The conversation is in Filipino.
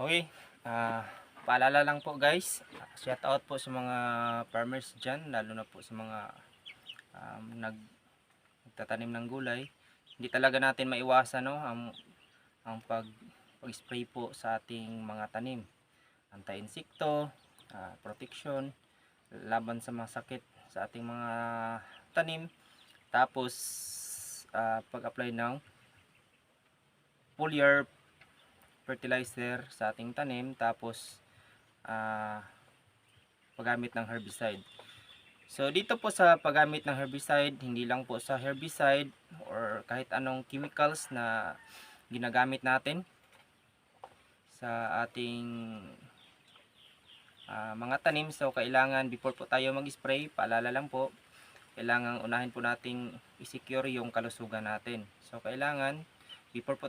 Okay, ah paalala lang po guys, shout out po sa mga farmers dyan, lalo na po sa mga um, nag, nagtatanim ng gulay. Hindi talaga natin maiwasan no, ang, ang pag, pag-spray po sa ating mga tanim. Anti-insekto, ah, protection, laban sa mga sakit sa ating mga tanim. Tapos, ah, pag-apply ng foliar fertilizer sa ating tanim tapos ah paggamit ng herbicide. So dito po sa paggamit ng herbicide, hindi lang po sa herbicide or kahit anong chemicals na ginagamit natin sa ating ah, mga tanim. So kailangan before po tayo mag-spray, paalala lang po, kailangan unahin po nating i-secure yung kalusugan natin. So kailangan before po